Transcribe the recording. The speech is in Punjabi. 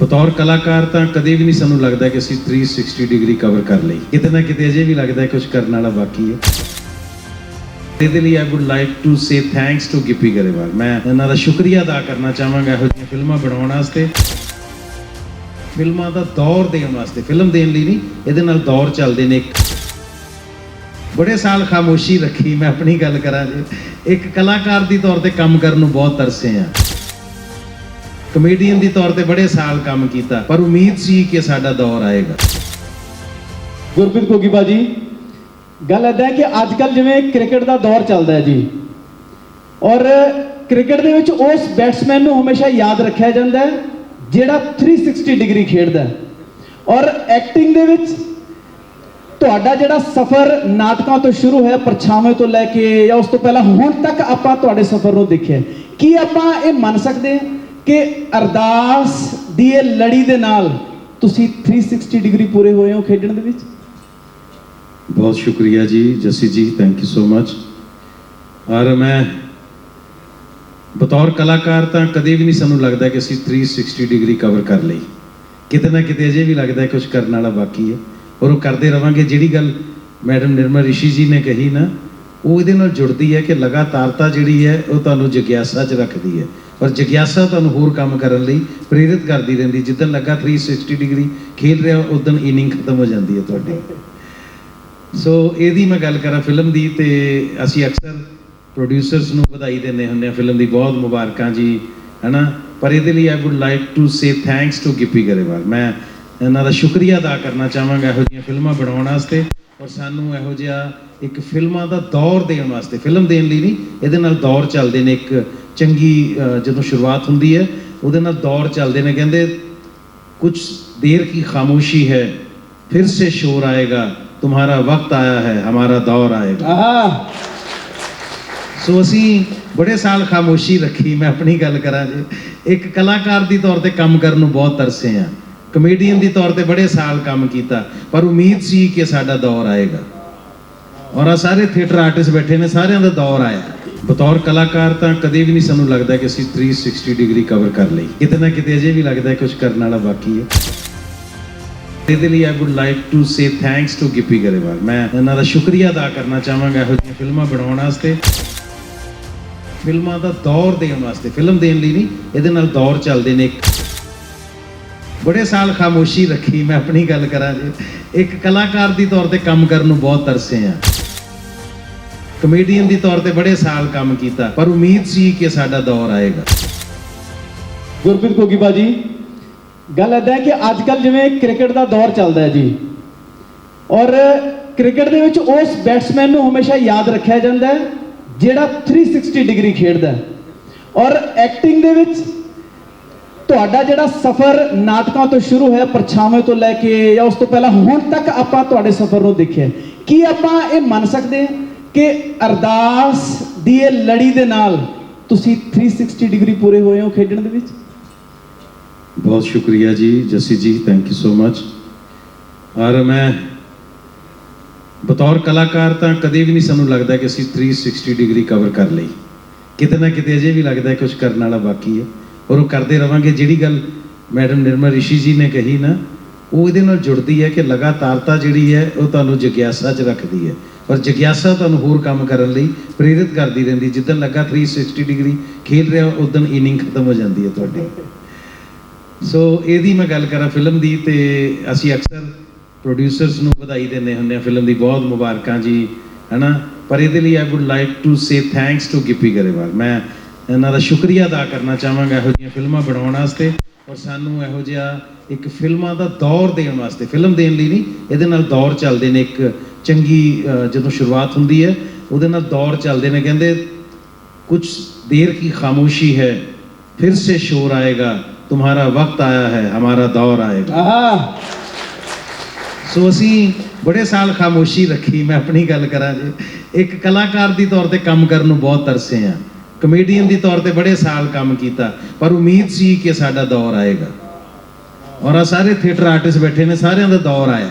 ਬਤੌਰ ਕਲਾਕਾਰ ਤਾਂ ਕਦੇ ਵੀ ਨਹੀਂ ਸਾਨੂੰ ਲੱਗਦਾ ਕਿ ਅਸੀਂ 360 ਡਿਗਰੀ ਕਵਰ ਕਰ ਲਈ। ਕਿਤੇ ਨਾ ਕਿਤੇ ਅਜੇ ਵੀ ਲੱਗਦਾ ਕੁਝ ਕਰਨ ਵਾਲਾ ਬਾਕੀ ਹੈ। ਇਹਦੇ ਲਈ I would like to say thanks to Gippy Grewal. ਮੈਂ ਇਹਨਾਂ ਦਾ ਸ਼ੁਕਰੀਆ ਅਦਾ ਕਰਨਾ ਚਾਹਾਂਗਾ ਇਹੋ ਜਿਹੀਆਂ ਫਿਲਮਾਂ ਬਣਾਉਣ ਵਾਸਤੇ। ਫਿਲਮਾਂ ਦਾ ਦੌਰ ਦੇਣ ਵਾਸਤੇ, ਫਿਲਮ ਦੇਣ ਲਈ ਨਹੀਂ, ਇਹਦੇ ਨਾਲ ਦੌਰ ਚੱਲਦੇ ਨੇ ਬੜੇ ਸਾਲ ਖਾਮੋਸ਼ੀ ਰੱਖੀ ਮੈਂ ਆਪਣੀ ਗੱਲ ਕਰਾਂ ਜੀ। ਇੱਕ ਕਲਾਕਾਰ ਦੀ ਤੌਰ ਤੇ ਕੰਮ ਕਰਨ ਨੂੰ ਬਹੁਤ ਤਰਸੇ ਆ। ਕਮੇਡੀਅਨ ਦੀ ਤੌਰ ਤੇ ਬੜੇ ਸਾਲ ਕੰਮ ਕੀਤਾ, ਪਰ ਉਮੀਦ ਸੀ ਕਿ ਸਾਡਾ ਦੌਰ ਆਏਗਾ। ਗੁਰਪ੍ਰੀਤ ਕੋਗੀ ਬਾਜੀ, ਗੱਲ ਏਦਾਂ ਹੈ ਕਿ ਅੱਜ ਕੱਲ ਜਿਵੇਂ ਕ੍ਰਿਕਟ ਦਾ ਦੌਰ ਚੱਲਦਾ ਹੈ ਜੀ, ਔਰ ਕ੍ਰਿਕਟ ਦੇ ਵਿੱਚ ਉਸ ਬੈਟਸਮੈਨ ਨੂੰ ਹਮੇਸ਼ਾ ਯਾਦ ਰੱਖਿਆ ਜਾਂਦਾ ਹੈ, ਜਿਹੜਾ 360 ਡਿਗਰੀ ਖੇਡਦਾ ਹੈ। ਔਰ ਐਕਟਿੰਗ ਦੇ ਵਿੱਚ ਤੁਹਾਡਾ ਜਿਹੜਾ ਸਫ਼ਰ ਨਾਟਕਾਂ ਤੋਂ ਸ਼ੁਰੂ ਹੋਇਆ, ਪਰਛਾਵੇਂ ਤੋਂ ਲੈ ਕੇ ਜਾਂ ਉਸ ਤੋਂ ਪਹਿਲਾਂ ਹੁਣ ਤੱਕ ਆਪਾਂ ਤੁਹਾਡੇ ਸਫ਼ਰ ਨੂੰ ਦੇਖਿਆ ਕੀ ਆਪਾਂ ਇਹ ਮੰਨ ਸਕਦੇ ਹਾਂ? ਕਿ ਅਰਦਾਸ ਦੀ ਇਹ ਲੜੀ ਦੇ ਨਾਲ ਤੁਸੀਂ 360 ਡਿਗਰੀ ਪੂਰੇ ਹੋਏ ਹੋ ਖੇਡਣ ਦੇ ਵਿੱਚ? ਬਹੁਤ ਸ਼ੁਕਰੀਆ ਜੀ, ਜਸੀ ਜੀ ਥੈਂਕ ਯੂ ਸੋ ਮਚ ਔਰ ਮੈਂ ਬਤੌਰ ਕਲਾਕਾਰ ਤਾਂ ਕਦੇ ਵੀ ਨਹੀਂ ਸਾਨੂੰ ਲੱਗਦਾ ਕਿ ਅਸੀਂ 360 ਡਿਗਰੀ ਕਵਰ ਕਰ ਲਈ। ਕਿਤੇ ਨਾ ਕਿਤੇ ਅਜੇ ਵੀ ਲੱਗਦਾ ਕੁਝ ਕਰਨ ਵਾਲਾ ਬਾਕੀ ਹੈ। ਔਰ ਉਹ ਕਰਦੇ ਰਵਾਂਗੇ, ਜਿਹੜੀ ਗੱਲ ਮੈਡਮ ਨਿਰਮਲ ਰਿਸ਼ੀ ਜੀ ਨੇ ਕਹੀ ਨਾ, ਉਹ ਇਹਦੇ ਨਾਲ ਜੁੜਦੀ ਹੈ ਕਿ ਲਗਾਤਾਰਤਾ ਜਿਹੜੀ ਹੈ, ਉਹ ਤੁਹਾਨੂੰ ਜਿਗਿਆਸਾ 'ਚ ਰੱਖਦੀ ਹੈ। ਔਰ ਜਿਗਿਆਸਾ ਤੁਹਾਨੂੰ ਹੋਰ ਕੰਮ ਕਰਨ ਲਈ ਪ੍ਰੇਰਿਤ ਕਰਦੀ ਰਹਿੰਦੀ, ਜਿੱਦਣ ਲੱਗਾ 360 ਡਿਗਰੀ, ਖੇਡ ਰਿਹਾ ਉਦੋਂ ਇਨਿੰਗ ਖਤਮ ਹੋ ਜਾਂਦੀ ਹੈ ਤੁਹਾਡੀ। ਸੋ ਇਹਦੀ ਮੈਂ ਗੱਲ ਕਰਾਂ ਫਿਲਮ ਦੀ ਤੇ ਅਸੀਂ ਅਕਸਰ ਪ੍ਰੋਡਿਊਸਰਸ ਨੂੰ ਵਧਾਈ ਦਿੰਦੇ ਹੁੰਦੇ ਆ ਫਿਲਮ ਦੀ, ਬਹੁਤ ਮੁਬਾਰਕਾਂ ਜੀ, ਹੈਨਾ? ਪਰ ਇਹਦੇ ਲਈ I would like to say thanks to Gippy Grewal. ਮੈਂ ਇਹਨਾਂ ਦਾ ਸ਼ੁਕਰੀਆ ਅਦਾ ਕਰਨਾ ਚਾਹਾਂਗਾ ਇਹੋ ਜਿਹੀਆਂ ਫਿਲਮਾਂ ਬਣਾਉਣ ਵਾਸਤੇ ਔਰ ਸਾਨੂੰ ਇਹੋ ਜਿਹਾ ਇੱਕ ਫਿਲਮਾਂ ਦਾ ਦੌਰ ਦੇਣ ਵਾਸਤੇ। ਫਿਲਮ ਦੇਣ ਲਈ ਨਹੀਂ, ਇਹਦੇ ਨਾਲ ਦੌਰ ਚੱਲਦੇ ਨੇ ਇੱਕ ਚੰਗੀ ਜਦੋਂ ਸ਼ੁਰੂਆਤ ਹੁੰਦੀ ਹੈ ਉਹਦੇ ਨਾਲ ਦੌਰ ਚੱਲਦੇ ਨੇ। ਕਹਿੰਦੇ ਕੁਝ ਦੇਰ ਕੀ ਖਾਮੋਸ਼ੀ ਹੈ ਫਿਰ ਸੇ ਸ਼ੋਰ ਆਏਗਾ ਤੁਹਾਡਾ ਵਕਤ ਆਇਆ ਹੈ ਹਮਾਰਾ ਦੌਰ ਆਏਗਾ। ਆਹ। ਸੋ ਅਸੀਂ ਬੜੇ ਸਾਲ ਖਾਮੋਸ਼ੀ ਰੱਖੀ ਮੈਂ ਆਪਣੀ ਗੱਲ ਕਰਾਂ ਜੀ। ਇੱਕ ਕਲਾਕਾਰ ਦੀ ਤੌਰ ਤੇ ਕੰਮ ਕਰਨ ਨੂੰ ਬਹੁਤ ਤਰਸੇ ਆ। ਕਮੇਡੀਅਨ ਦੀ ਤੌਰ ਤੇ ਬੜੇ ਸਾਲ ਕੰਮ ਕੀਤਾ ਪਰ ਉਮੀਦ ਸੀ ਕਿ ਸਾਡਾ ਦੌਰ ਆਏਗਾ। ਔਰ ਆ ਸਾਰੇ ਥੀਏਟਰ ਆਰਟਿਸਟ ਬੈਠੇ ਨੇ ਸਾਰਿਆਂ ਦਾ ਦੌਰ ਆਇਆ। ਬਤੌਰ ਕਲਾਕਾਰ ਤਾਂ ਕਦੇ ਵੀ ਨਹੀਂ ਸਾਨੂੰ ਲੱਗਦਾ ਕਿ ਅਸੀਂ 360 ਡਿਗਰੀ ਕਵਰ ਕਰ ਲਈ। ਕਿਤੇ ਨਾ ਕਿਤੇ ਅਜੇ ਵੀ ਲੱਗਦਾ ਕੁਝ ਕਰਨ ਵਾਲਾ ਬਾਕੀ ਹੈ। ਇਹਦੇ ਲਈ I would like to say thanks to Gippy Grewal. ਮੈਂ ਇਹਨਾਂ ਦਾ ਸ਼ੁਕਰੀਆ ਅਦਾ ਕਰਨਾ ਚਾਹਾਂਗਾ ਇਹੋ ਜਿਹੀਆਂ ਫਿਲਮਾਂ ਬਣਾਉਣ ਵਾਸਤੇ। ਫਿਲਮਾਂ ਦਾ ਦੌਰ ਦੇਣ ਵਾਸਤੇ, ਫਿਲਮ ਦੇਣ ਲਈ ਨਹੀਂ, ਇਹਦੇ ਨਾਲ ਦੌਰ ਚੱਲਦੇ ਨੇ ਬੜੇ ਸਾਲ ਖਾਮੋਸ਼ੀ ਰੱਖੀ ਮੈਂ ਆਪਣੀ ਗੱਲ ਕਰਾਂ ਜੀ। ਇੱਕ ਕਲਾਕਾਰ ਦੀ ਤੌਰ ਤੇ ਕੰਮ ਕਰਨ ਨੂੰ ਬਹੁਤ ਤਰਸੇ ਆ। ਕਮੇਡੀਅਨ ਦੀ ਤੌਰ ਤੇ ਬੜੇ ਸਾਲ ਕੰਮ ਕੀਤਾ, ਪਰ ਉਮੀਦ ਸੀ ਕਿ ਸਾਡਾ ਦੌਰ ਆਏਗਾ। ਗੁਰਪ੍ਰੀਤ ਕੋਗੀ ਬਾਜੀ, ਗੱਲ ਏਦਾਂ ਹੈ ਕਿ ਅੱਜ ਕੱਲ ਜਿਵੇਂ ਕ੍ਰਿਕਟ ਦਾ ਦੌਰ ਚੱਲਦਾ ਹੈ ਜੀ, ਔਰ ਕ੍ਰਿਕਟ ਦੇ ਵਿੱਚ ਉਸ ਬੈਟਸਮੈਨ ਨੂੰ ਹਮੇਸ਼ਾ ਯਾਦ ਰੱਖਿਆ ਜਾਂਦਾ ਹੈ, ਜਿਹੜਾ 360 ਡਿਗਰੀ ਖੇਡਦਾ ਹੈ। ਔਰ ਐਕਟਿੰਗ ਦੇ ਵਿੱਚ ਤੁਹਾਡਾ ਜਿਹੜਾ ਸਫ਼ਰ ਨਾਟਕਾਂ ਤੋਂ ਸ਼ੁਰੂ ਹੋਇਆ, ਪਰਛਾਵੇਂ ਤੋਂ ਲੈ ਕੇ ਜਾਂ ਉਸ ਤੋਂ ਪਹਿਲਾਂ ਹੁਣ ਤੱਕ ਆਪਾਂ ਤੁਹਾਡੇ ਸਫ਼ਰ ਨੂੰ ਦੇਖਿਆ ਕੀ ਆਪਾਂ ਇਹ ਮੰਨ ਸਕਦੇ ਹਾਂ? ਕਿ ਅਰਦਾਸ ਦੀ ਇਹ ਲੜੀ ਦੇ ਨਾਲ ਤੁਸੀਂ 360 ਡਿਗਰੀ ਪੂਰੇ ਹੋਏ ਹੋ ਖੇਡਣ ਦੇ ਵਿੱਚ? ਬਹੁਤ ਸ਼ੁਕਰੀਆ ਜੀ, ਜਸੀ ਜੀ ਥੈਂਕ ਯੂ ਸੋ ਮਚ ਔਰ ਮੈਂ ਬਤੌਰ ਕਲਾਕਾਰ ਤਾਂ ਕਦੇ ਵੀ ਨਹੀਂ ਸਾਨੂੰ ਲੱਗਦਾ ਕਿ ਅਸੀਂ 360 ਡਿਗਰੀ ਕਵਰ ਕਰ ਲਈ। ਕਿਤੇ ਨਾ ਕਿਤੇ ਅਜੇ ਵੀ ਲੱਗਦਾ ਕੁਝ ਕਰਨ ਵਾਲਾ ਬਾਕੀ ਹੈ। ਔਰ ਉਹ ਕਰਦੇ ਰਵਾਂਗੇ, ਜਿਹੜੀ ਗੱਲ ਮੈਡਮ ਨਿਰਮਲ ਰਿਸ਼ੀ ਜੀ ਨੇ ਕਹੀ ਨਾ, ਉਹ ਇਹਦੇ ਨਾਲ ਜੁੜਦੀ ਹੈ ਕਿ ਲਗਾਤਾਰਤਾ ਜਿਹੜੀ ਹੈ, ਉਹ ਤੁਹਾਨੂੰ ਜਿਗਿਆਸਾ 'ਚ ਰੱਖਦੀ ਹੈ। ਔਰ ਜਿਗਿਆਸਾ ਤੁਹਾਨੂੰ ਹੋਰ ਕੰਮ ਕਰਨ ਲਈ ਪ੍ਰੇਰਿਤ ਕਰਦੀ ਰਹਿੰਦੀ। ਜਿੱਦਣ ਲੱਗਾ 360 ਡਿਗਰੀ, ਖੇਡ ਰਿਹਾ ਉਦੋਂ ਇਨਿੰਗ ਖਤਮ ਹੋ ਜਾਂਦੀ ਹੈ ਤੁਹਾਡੀ। ਸੋ ਇਹਦੀ ਮੈਂ ਗੱਲ ਕਰਾਂ ਫਿਲਮ ਦੀ ਤੇ ਅਸੀਂ ਅਕਸਰ ਪ੍ਰੋਡਿਊਸਰਸ ਨੂੰ ਵਧਾਈ ਦਿੰਦੇ ਹੁੰਦੇ ਆ ਫਿਲਮ ਦੀ। ਬਹੁਤ ਮੁਬਾਰਕਾਂ ਜੀ, ਹੈਨਾ? ਪਰ ਇਹਦੇ ਲਈ I would like to say thanks to Gippy Grewal. ਮੈਂ ਇਹਨਾਂ ਦਾ ਸ਼ੁਕਰੀਆ ਅਦਾ ਕਰਨਾ ਚਾਹਾਂਗਾ ਇਹੋ ਜਿਹੀਆਂ ਫਿਲਮਾਂ ਬਣਾਉਣ ਵਾਸਤੇ। ਔਰ ਸਾਨੂੰ ਇਹੋ ਜਿਹਾ ਇੱਕ ਫਿਲਮਾਂ ਦਾ ਦੌਰ ਦੇਣ ਵਾਸਤੇ। ਫਿਲਮ ਦੇਣ ਲਈ ਨਹੀਂ, ਇਹਦੇ ਨਾਲ ਦੌਰ ਚੱਲਦੇ ਨੇ ਇੱਕ ਚੰਗੀ ਜਦੋਂ ਸ਼ੁਰੂਆਤ ਹੁੰਦੀ ਹੈ ਉਹਦੇ ਨਾਲ ਦੌਰ ਚੱਲਦੇ ਨੇ। ਕਹਿੰਦੇ ਕੁਝ ਦੇਰ ਕੀ ਖਾਮੋਸ਼ੀ ਹੈ ਫਿਰ ਸੇ ਸ਼ੋਰ ਆਏਗਾ ਤੁਹਾਡਾ ਵਕਤ ਆਇਆ ਹੈ ਹਮਾਰਾ ਦੌਰ ਆਏਗਾ। ਆਹਾ। ਸੋ ਅਸੀਂ ਬੜੇ ਸਾਲ ਖਾਮੋਸ਼ੀ ਰੱਖੀ ਮੈਂ ਆਪਣੀ ਗੱਲ ਕਰਾਂ ਜੇ। ਇੱਕ ਕਲਾਕਾਰ ਦੀ ਤੌਰ ਤੇ ਕੰਮ ਕਰਨ ਨੂੰ ਬਹੁਤ ਤਰਸੇ ਆ। ਕਮੇਡੀਅਨ ਦੀ ਤੌਰ ਤੇ ਬੜੇ ਸਾਲ ਕੰਮ ਕੀਤਾ ਪਰ ਉਮੀਦ ਸੀ ਕਿ ਸਾਡਾ ਦੌਰ ਆਏਗਾ। ਔਰ ਆ ਸਾਰੇ ਥੀਏਟਰ ਆਰਟਿਸਟ ਬੈਠੇ ਨੇ ਸਾਰਿਆਂ ਦਾ ਦੌਰ ਆਇਆ।